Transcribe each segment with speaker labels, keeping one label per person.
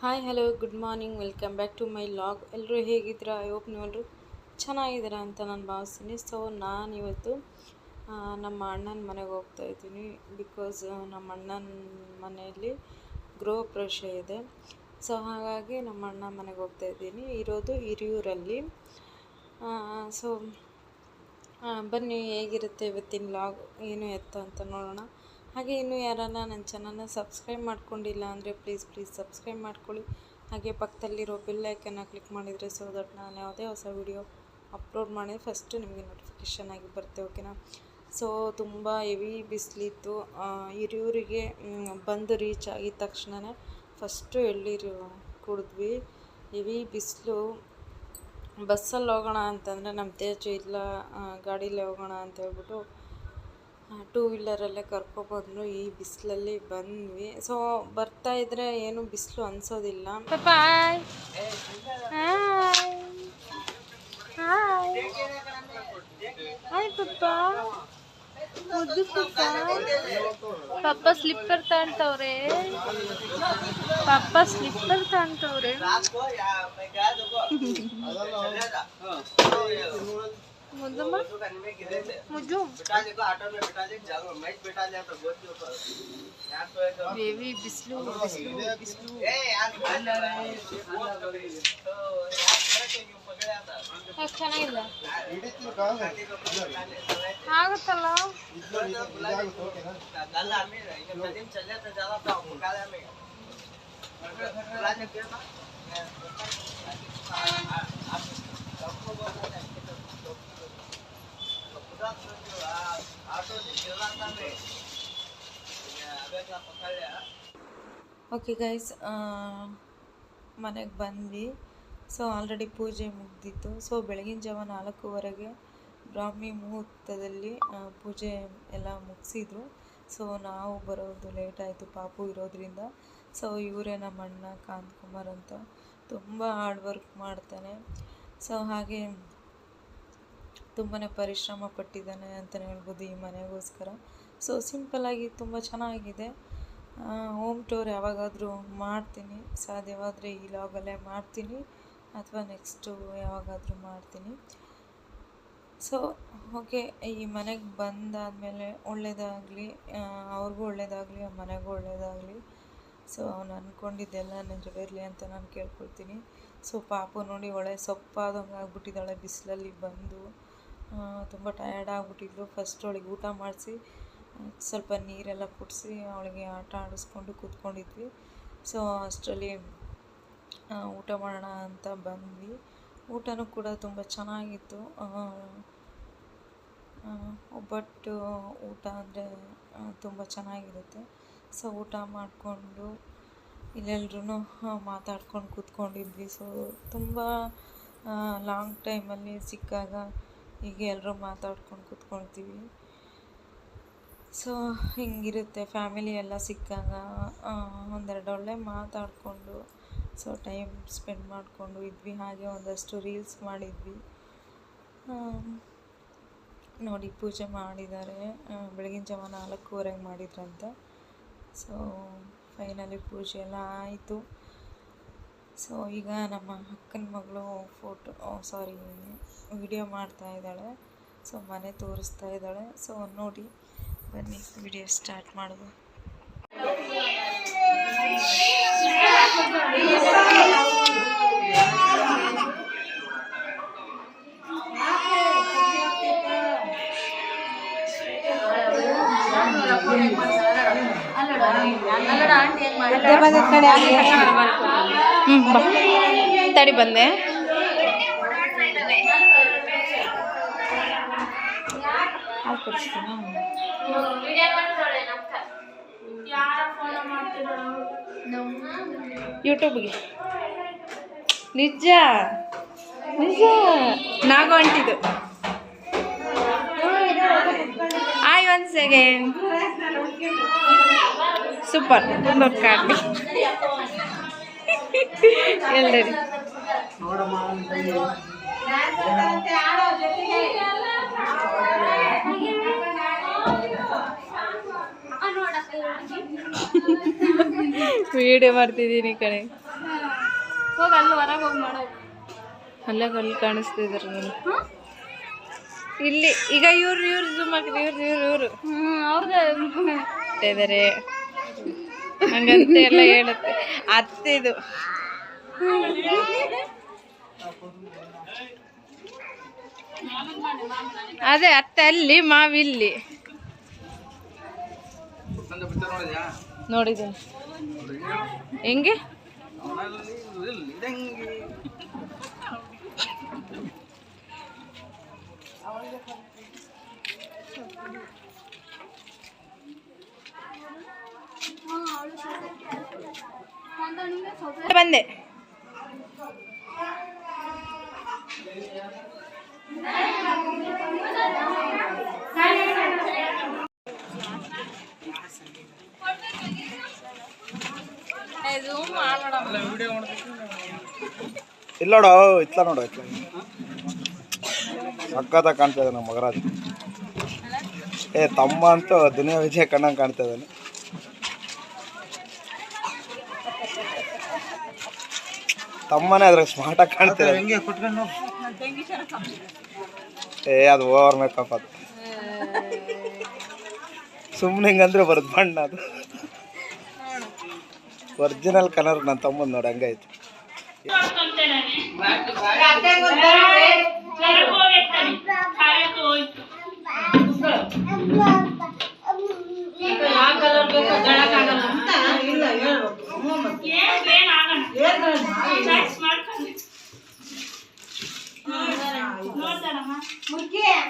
Speaker 1: Hi hello good morning welcome back to my vlog ಎಲ್ಲರೂ ಹೇಗಿದ್ದೀರಾ? I hope ನೀವೆಲ್ಲರೂ ಚೆನ್ನಾಗಿದ್ದೀರಾ ಅಂತ ನಾನು ಭಾವಿಸ್ತೀನಿ. ಸೊ ನಾನಿವತ್ತು ನಮ್ಮ ಅಣ್ಣನ ಮನೆಗೆ ಹೋಗ್ತಾ ಇದ್ದೀನಿ ಬಿಕಾಸ್ ನಮ್ಮ ಅಣ್ಣನ ಮನೆಯಲ್ಲಿ ಗೃಹ ಪ್ರವೇಶ ಇದೆ. ಸೊ ಹಾಗಾಗಿ ನಮ್ಮ ಅಣ್ಣ ಮನೆಗೆ ಹೋಗ್ತಾ ಇದ್ದೀನಿ. ಇರೋದು ಹಿರಿಯೂರಲ್ಲಿ. ಸೊ ಬನ್ನಿ, ಹೇಗಿರುತ್ತೆ ಇವತ್ತಿನ ಲಾಗ್ ಏನು ಎತ್ತ ಅಂತ ನೋಡೋಣ. ಹಾಗೆ ಇನ್ನೂ ಯಾರನ್ನ ನನ್ನ ಚಾನಲ್ನ ಸಬ್ಸ್ಕ್ರೈಬ್ ಮಾಡ್ಕೊಂಡಿಲ್ಲ ಅಂದರೆ ಪ್ಲೀಸ್ ಪ್ಲೀಸ್ ಸಬ್ಸ್ಕ್ರೈಬ್ ಮಾಡ್ಕೊಳ್ಳಿ. ಹಾಗೆ ಪಕ್ಕದಲ್ಲಿರೋ ಬೆಲ್ ಐಕನ್ನ ಕ್ಲಿಕ್ ಮಾಡಿದರೆ ಸೊ ದಟ್ ನಾನು ಯಾವುದೇ ಹೊಸ ವಿಡಿಯೋ ಅಪ್ಲೋಡ್ ಮಾಡಿದ್ರೆ ಫಸ್ಟು ನಿಮಗೆ ನೋಟಿಫಿಕೇಷನ್ ಆಗಿ ಬರುತ್ತೆ ಓಕೆನಾ ಸೊ ತುಂಬ ಹೆವಿ ಬಿಸಿಲಿತ್ತು ಹಿರಿಯೂರಿಗೆ ಬಂದು ರೀಚ್ ಆಗಿದ ತಕ್ಷಣನೇ ಫಸ್ಟು ಎಳ್ಳೀರು ಕುಡಿದ್ವಿ. ಹೆವಿ ಬಿಸಿಲು. ಬಸ್ಸಲ್ಲಿ ಹೋಗೋಣ ಅಂತಂದರೆ ನಮ್ಮ ತೇಜು ಇಲ್ಲ ಗಾಡೀಲಿ ಹೋಗೋಣ ಅಂತ ಹೇಳ್ಬಿಟ್ಟು ಟೂ ವೀಲರಲ್ಲೇ ಕರ್ಕೊಬಂದು ಈ ಬಿಸಿಲಲ್ಲಿ ಬಂದ್ವಿ. ಸೊ ಬರ್ತಾ ಇದ್ರೆ ಏನು ಬಿಸಿಲು ಅನ್ಸೋದಿಲ್ಲ. ಬಾಯ್ ಹಾಯ್ ಹಾಯ್ ಪಪ್ಪ ಮುದ್ದು ಪಪ್ಪ ಪಪ್ಪ ಸ್ಲಿಪ್ಪರ್ ತಾಂತವ್ರೆ ಪಪ್ಪ ಸ್ಲಿಪ್ಪರ್ ತಾಂತವ್ರೆ ಮುದ್ದಮ್ಮ ಮುದ್ದು ಬೇವಿ ಬಿಸಿಲು ಬಿಸಿಲು ಬಿಸಿಲು ಚೆನ್ನಾಗಿಲ್ಲ ಆಗುತ್ತಲ್ಲ ಓಕೆ ಗೈಸ್ ಮನೆಗೆ ಬಂದ್ವಿ. ಸೊ ಆಲ್ರೆಡಿ ಪೂಜೆ ಮುಗ್ದಿತ್ತು. ಸೊ ಬೆಳಗಿನ ಜಾವ ನಾಲ್ಕೂವರೆಗೆ ಬ್ರಾಹ್ಮಿ ಮುಹೂರ್ತದಲ್ಲಿ ಪೂಜೆ ಎಲ್ಲ ಮುಗಿಸಿದ್ರು. ಸೊ ನಾವು ಬರೋದು ಲೇಟ್ ಆಯಿತು. ಪಾಪು ಇರೋದ್ರಿಂದ. ಸೊ ಇವರೇ ನಮ್ಮ ಅಣ್ಣ ಕಾಂತ್ ಕುಮಾರ್ ಅಂತ. ತುಂಬ ಹಾರ್ಡ್ ವರ್ಕ್ ಮಾಡ್ತಾನೆ. ಸೊ ಹಾಗೆ ತುಂಬಾ ಪರಿಶ್ರಮ ಪಟ್ಟಿದ್ದಾನೆ ಅಂತಲೇ ಹೇಳ್ಬೋದು ಈ ಮನೆಗೋಸ್ಕರ. ಸೊ ಸಿಂಪಲ್ಲಾಗಿ ತುಂಬ ಚೆನ್ನಾಗಿದೆ. ಹೋಮ್ ಟೂರ್ ಯಾವಾಗಾದರೂ ಮಾಡ್ತೀನಿ. ಸಾಧ್ಯವಾದರೆ ಈ ಲಾಗಲ್ಲೇ ಮಾಡ್ತೀನಿ. ಅಥವಾ ನೆಕ್ಸ್ಟು ಯಾವಾಗಾದರೂ ಮಾಡ್ತೀನಿ. ಸೊ ಓಕೆ ಈ ಮನೆಗೆ ಬಂದಾದಮೇಲೆ ಒಳ್ಳೆಯದಾಗಲಿ ಅವ್ರಿಗೂ ಒಳ್ಳೆಯದಾಗಲಿ ಆ ಮನೆಗೂ ಒಳ್ಳೆಯದಾಗಲಿ ಸೊ ಅವ್ನು ಅಂದ್ಕೊಂಡಿದ್ದೆಲ್ಲ ನೆರವೇರಲಿ ಅಂತ ನಾನು ಕೇಳ್ಕೊಳ್ತೀನಿ. ಸೊ ಪಾಪು ನೋಡಿ ಒಳ್ಳೆ ಸೊಪ್ಪಾದಂಗೆ ಆಗ್ಬಿಟ್ಟಿದ್ದಾಳೆ ಬಿಸಿಲಲ್ಲಿ ಬಂದು. ತುಂಬ ಟಯರ್ಡ್ ಆಗಿಬಿಟ್ಟಿದ್ಲು. ಫಸ್ಟ್ ಅವಳಿಗೆ ಊಟ ಮಾಡಿಸಿ, ಸ್ವಲ್ಪ ನೀರೆಲ್ಲ ಕುಡಿಸಿ ಅವಳಿಗೆ ಆಟ ಆಡಿಸ್ಕೊಂಡು ಕೂತ್ಕೊಂಡಿದ್ವಿ. ಸೊ ಅಷ್ಟರಲ್ಲಿ ಊಟ ಮಾಡೋಣ ಅಂತ ಬಂದ್ವಿ. ಊಟನೂ ಕೂಡ ತುಂಬ ಚೆನ್ನಾಗಿತ್ತು. ಒಬ್ಬಟ್ಟು ಊಟ ಅಂದರೆ ತುಂಬ ಚೆನ್ನಾಗಿರುತ್ತೆ. ಸೊ ಊಟ ಮಾಡಿಕೊಂಡು ಇಲ್ಲೆಲ್ಲರೂ ಮಾತಾಡ್ಕೊಂಡು ಕೂತ್ಕೊಂಡಿದ್ವಿ. ಸೊ ತುಂಬ ಲಾಂಗ್ ಟೈಮಲ್ಲಿ ಸಿಕ್ಕಾಗ ಹೀಗೆ ಎಲ್ಲರೂ ಮಾತಾಡ್ಕೊಂಡು ಕೂತ್ಕೊಳ್ತೀವಿ. ಸೊ ಹಿಂಗಿರುತ್ತೆ. ಫ್ಯಾಮಿಲಿ ಎಲ್ಲ ಸಿಕ್ಕಾಗ ಒಂದೆರಡು ಒಳ್ಳೆ ಮಾತಾಡಿಕೊಂಡು ಸೊ ಟೈಮ್ ಸ್ಪೆಂಡ್ ಮಾಡಿಕೊಂಡು ಇದ್ವಿ. ಹಾಗೆ ಒಂದಷ್ಟು ರೀಲ್ಸ್ ಮಾಡಿದ್ವಿ. ನೋಡಿ ಪೂಜೆ ಮಾಡಿದ್ದಾರೆ. ಬೆಳಗಿನ ಜಾವ ನಾಲ್ಕೂವರೆಗೆ ಮಾಡಿದ್ರಂತೆ. ಸೊ ಫೈನಲಿ ಪೂಜೆ ಎಲ್ಲ ಆಯಿತು. ಸೊ ಈಗ ನಮ್ಮ ಅಕ್ಕನ ಮಗಳು ಫೋಟೋ ಸಾರಿ ವಿಡಿಯೋ ಮಾಡ್ತಾ ಇದ್ದಾಳೆ ಸೊ ಮನೆ ತೋರಿಸ್ತಾ ಇದ್ದಾಳೆ ಸೊ ನೋಡಿ ಬನ್ನಿ ವಿಡಿಯೋ ಸ್ಟಾರ್ಟ್ ಮಾಡೋದು ತಡಿ ಬಂದೆ. ಯೂಟ್ಯೂಬ್ಗೆ. ನಿಜ. ನಿಜ. ನಾಗ ಅಂಟಿದ್ದು. ಆಯ್ ಒನ್ ಸೆಕೆಂಡ್ ಸೂಪರ್ ಕಾಡ್ಲಿ ಎಲ್ಲರಿ ವಿಡಿಯೋ ಮಾಡ್ತಿದ್ದೀನಿ ಕಣೆ.
Speaker 2: ಹೋಗಿ ಅಲ್ಲಿ ಹೊರಗೆ ಹೋಗಿ ಮಾಡೋ
Speaker 1: ಅಲ್ಲೇ ಅಲ್ಲಿ ಕಾಣಿಸ್ತಿದ್ರು ನಾನು ಇಲ್ಲಿ ಈಗ ಇವ್ರು ಇವ್ರು ಜೂಮ್ ಹಾಕಿದ್ರು ಇವ್ರು ಇವ್ರು ಇವರು.
Speaker 2: ಹ್ಞೂ ಅವ್ರದ್ದು
Speaker 1: ಇದ್ದಾರೆ. ಹಂಗಂತ ಎಲ್ಲ ಹೇಳುತ್ತೆ. ಅತ್ತಿದು. ಅದೇ ಅತ್ತೆ ಅಲ್ಲಿ ಮಾವಿಲ್ಲಿ ನೋಡಿದ್ದೀನಿ. ಹೆಂಗೆ? ಬಂದೆ.
Speaker 3: ಇಲ್ಲ ನೋಡು, ಇತ್ಲ ನೋಡು, ಇತ್ಲ. ಸಕ್ಕತ್ತ ಕಾಣ್ತಾ ಇದ್ದಾನೆ ಮಗರಾಜ್. ಏ, ತಮ್ಮ ಅಂತೂ ದುನಿಯಾ ವಿಜಯ ಕಣ್ಣಂಗೆ ಕಾಣ್ತಾ ಇದ್ದಾನೆ ತಮ್ಮನೇ ಅದ್ರಾಗ ಸ್ಮಾರ್ಟಾಗಿ ಕಾಣ್ತೀರ ಏ ಅದು ಓವರ್ ಮೇಕಪ್ ಅದು. ಸುಮ್ಮನೆ ಹಿಂಗಂದ್ರೆ ಬರೋದು ಬಣ್ಣ ಅದು. ಒರಿಜಿನಲ್ ಕಲರ್ ನನ್ನ ತಮ್ಮಂದು ನೋಡಿ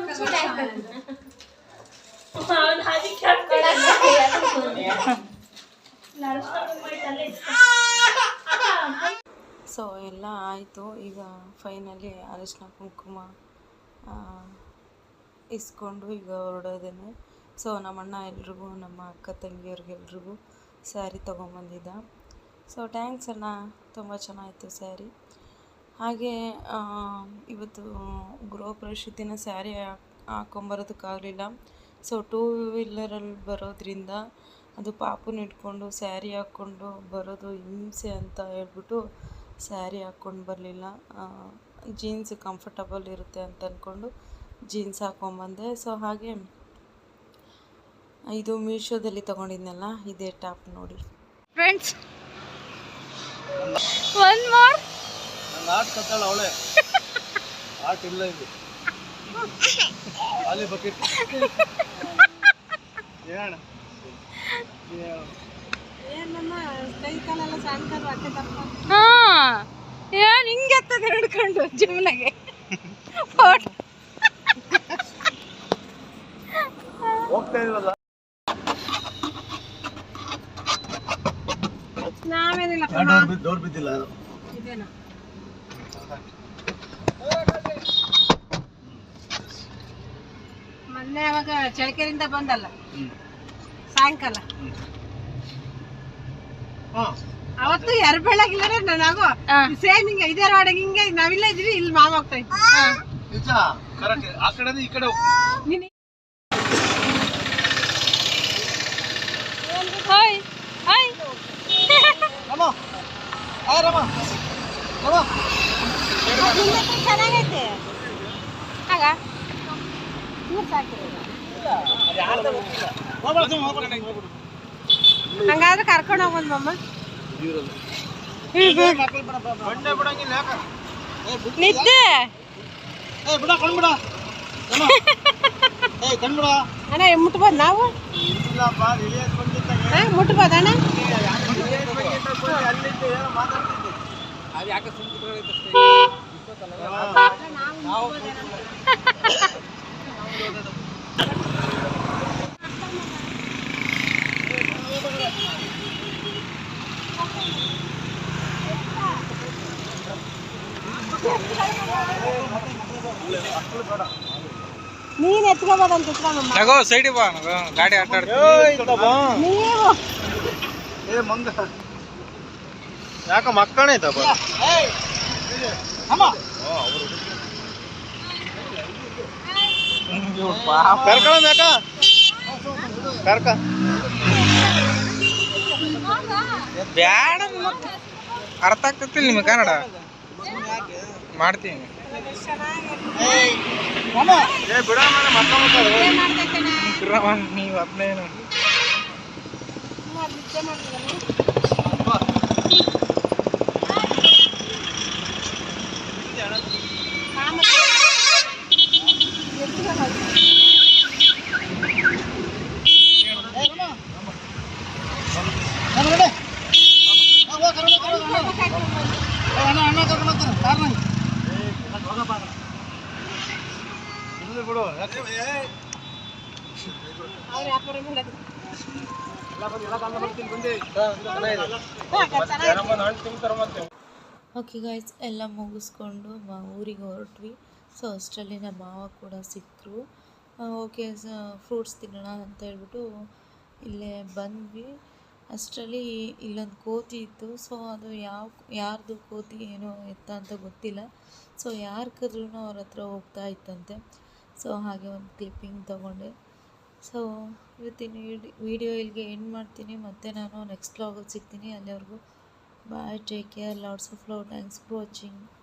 Speaker 2: ಮುಚ್ಚಿಲ್ಲ
Speaker 1: ಸೊ ಎಲ್ಲ ಆಯಿತು. ಈಗ ಫೈನಲಿ ಅರಿಶಿನ ಕುಂಕುಮ ಇಸ್ಕೊಂಡು ಈಗ ಹೊರಡೋದೇನೆ. ಸೊ ನಮ್ಮ ಅಣ್ಣ ಎಲ್ರಿಗೂ, ನಮ್ಮ ಅಕ್ಕ ತಂಗಿಯವ್ರಿಗೆಲ್ರಿಗೂ ಸ್ಯಾರಿ ತೊಗೊಂಬಂದಿದ್ದ. ಸೊ ಟ್ಯಾಂಕ್ಸ್ ಅಣ್ಣ, ತುಂಬ ಚೆನ್ನಾಗಿತ್ತು ಸ್ಯಾರಿ. ಹಾಗೆ ಇವತ್ತು ಗೃಹ ಪ್ರವೇಶ ದಿನ ಸ್ಯಾರಿ ಹಾಕ್ಕೊಂಬರೋದಕ್ಕಾಗಲಿಲ್ಲ ಸೊ ಟೂ ವೀಲರಲ್ಲಿ ಬರೋದ್ರಿಂದ ಅದು ಪಾಪುನ ಇಟ್ಕೊಂಡು ಸ್ಯಾರಿ ಹಾಕ್ಕೊಂಡು ಬರೋದು ಹಿಂಸೆ ಅಂತ ಹೇಳ್ಬಿಟ್ಟು ಸ್ಯಾರಿ ಹಾಕ್ಕೊಂಡು ಬರಲಿಲ್ಲ. ಜೀನ್ಸ್ ಕಂಫರ್ಟಬಲ್ ಇರುತ್ತೆ ಅಂತ ಅಂದ್ಕೊಂಡು ಜೀನ್ಸ್ ಹಾಕ್ಕೊಂಬಂದೆ ಸೊ ಹಾಗೆ ಇದು ಮೀಶೋದಲ್ಲಿ ತಗೊಂಡಿದ್ನಲ್ಲ ಇದೇ ಟಾಪ್ ನೋಡಿ. ಫ್ರೆಂಡ್ಸ್ ಒನ್ ಮೋರ್
Speaker 3: ಆಟ ಕತ್ತಾಳ ಅವಳೆ. ಆಟ ಇಲ್ಲ ಇದು ಅಲ್ಲಿ ಬಕೆಟ್. ಏನ
Speaker 1: ಹಾ ಏನು ಹಿಂಗೆ ಎತ್ತದ ಹಿಡ್ಕೊಂಡು ಜಿಮ್ನಾಗೆ ಫೋಟೋ
Speaker 3: ಹೋಗ್ತಾ ಬಿದ್ದಿಲ್ಲ. ಅದು
Speaker 4: ಮೊನ್ನೆ ಅವಾಗ ಚಳಕೆರಿಂದ ಬಂದಲ್ಲ. ಸಾಯಂಕಾಲ. ಅವತ್ತು ಯಾರು ಬೆಳಗಿಲ್ಲ ನಾವು ಸೇಮ್ ಹಿಂಗೆ ಇದೇ ರೋಡ್ ಹಿಂಗೆ ನಾವಿಲ್ಲ ಇದ್ವಿ ಇಲ್ಲಿ ಮಾವ ಹೋಗ್ತಾ ಇದ್ವಿ.
Speaker 3: ನಿಜ? ಕರೆಕ್ಟ್. ಆ ಕಡೆ ಈ ಕಡೆ
Speaker 4: ನೀನ್
Speaker 1: hi. Hi.
Speaker 3: Rama. Hi Rama. Rama.
Speaker 4: ಚೆನ್ನಾಗೈತೆ.
Speaker 1: ಆಗ.
Speaker 4: ಇವ್ರು ಸಾಕಿರೋದು ಹಂಗಾದ್ರೆ ಕರ್ಕೊಂಡು ಹೋಗೋಣ ಮಮ್ಮ ನಿದ್ದೆ. ಅಣ್ಣ ಮುಟ್ಬೋದು ನಾವು? ಹಾ, ಮುಟ್ಬೋದು ಅಣ್ಣ ನೀನ್ ಎತ್ಕೋಬೋದಂತ.
Speaker 5: ನಗೋ ಸೈಡಿ ಬಾ ನಗೋ ಗಾಡಿ ಆಟ
Speaker 4: ನೀವು.
Speaker 5: ಏ ಮಂಗ. ಯಾಕ ಮಕ್ಕಳೇ ಇದ್ದಪ್ಪ ಕರ್ಕೊಳ ಯಾಕ? ಕರ್ಕ. ಬ್ಯಾಡ ಅರ್ಥ ಆಗ್ತತಿಲ್ಲ ನಿಮಗೆ ಕನ್ನಡ. ಮಾಡ್ತೀನಿ? ನೀವು ಅದನ್ನೇನು
Speaker 4: ಅವ್ರ್ ವ್ಯಾಪಾರ ಮಾಡೋದು.
Speaker 1: ಓಕೆ ಗಾಯ್ಸ್ ಎಲ್ಲ ಮುಗಿಸ್ಕೊಂಡು ಮ ಊರಿಗೆ ಹೊರಟ್ವಿ. ಸೊ ಅಷ್ಟರಲ್ಲಿ ನಮ್ಮ ಮಾವ ಕೂಡ ಸಿಕ್ಕರು ಓಕೆ ಫ್ರೂಟ್ಸ್ ತಿನ್ನೋಣ ಅಂತ ಹೇಳ್ಬಿಟ್ಟು ಇಲ್ಲೇ ಬಂದ್ವಿ. ಅಷ್ಟರಲ್ಲಿ ಇಲ್ಲೊಂದು ಕೋತಿ ಇತ್ತು. ಸೊ ಅದು ಯಾವ, ಯಾರ್ದು ಕೋತಿ ಏನೋ ಎತ್ತ ಅಂತ ಗೊತ್ತಿಲ್ಲ. ಸೊ ಯಾರು ಕದ್ರೂ ಅವ್ರ ಹತ್ರ ಹೋಗ್ತಾ ಇತ್ತಂತೆ. ಸೊ ಹಾಗೆ ಒಂದು ಕ್ಲಿಪ್ಪಿಂಗ್ ತೊಗೊಂಡೆ. ಸೊ ಇವತ್ತಿನ ವಿಡಿಯೋ ಇಲ್ಲಿಗೆ ಎಂಡ್ ಮಾಡ್ತೀನಿ. ಮತ್ತು ನಾನು ನೆಕ್ಸ್ಟ್ ವ್ಲಾಗಲ್ಲಿ ಸಿಗ್ತೀನಿ. ಅಲ್ಲಿವರೆಗೂ. Bye take care lots of love thanks for watching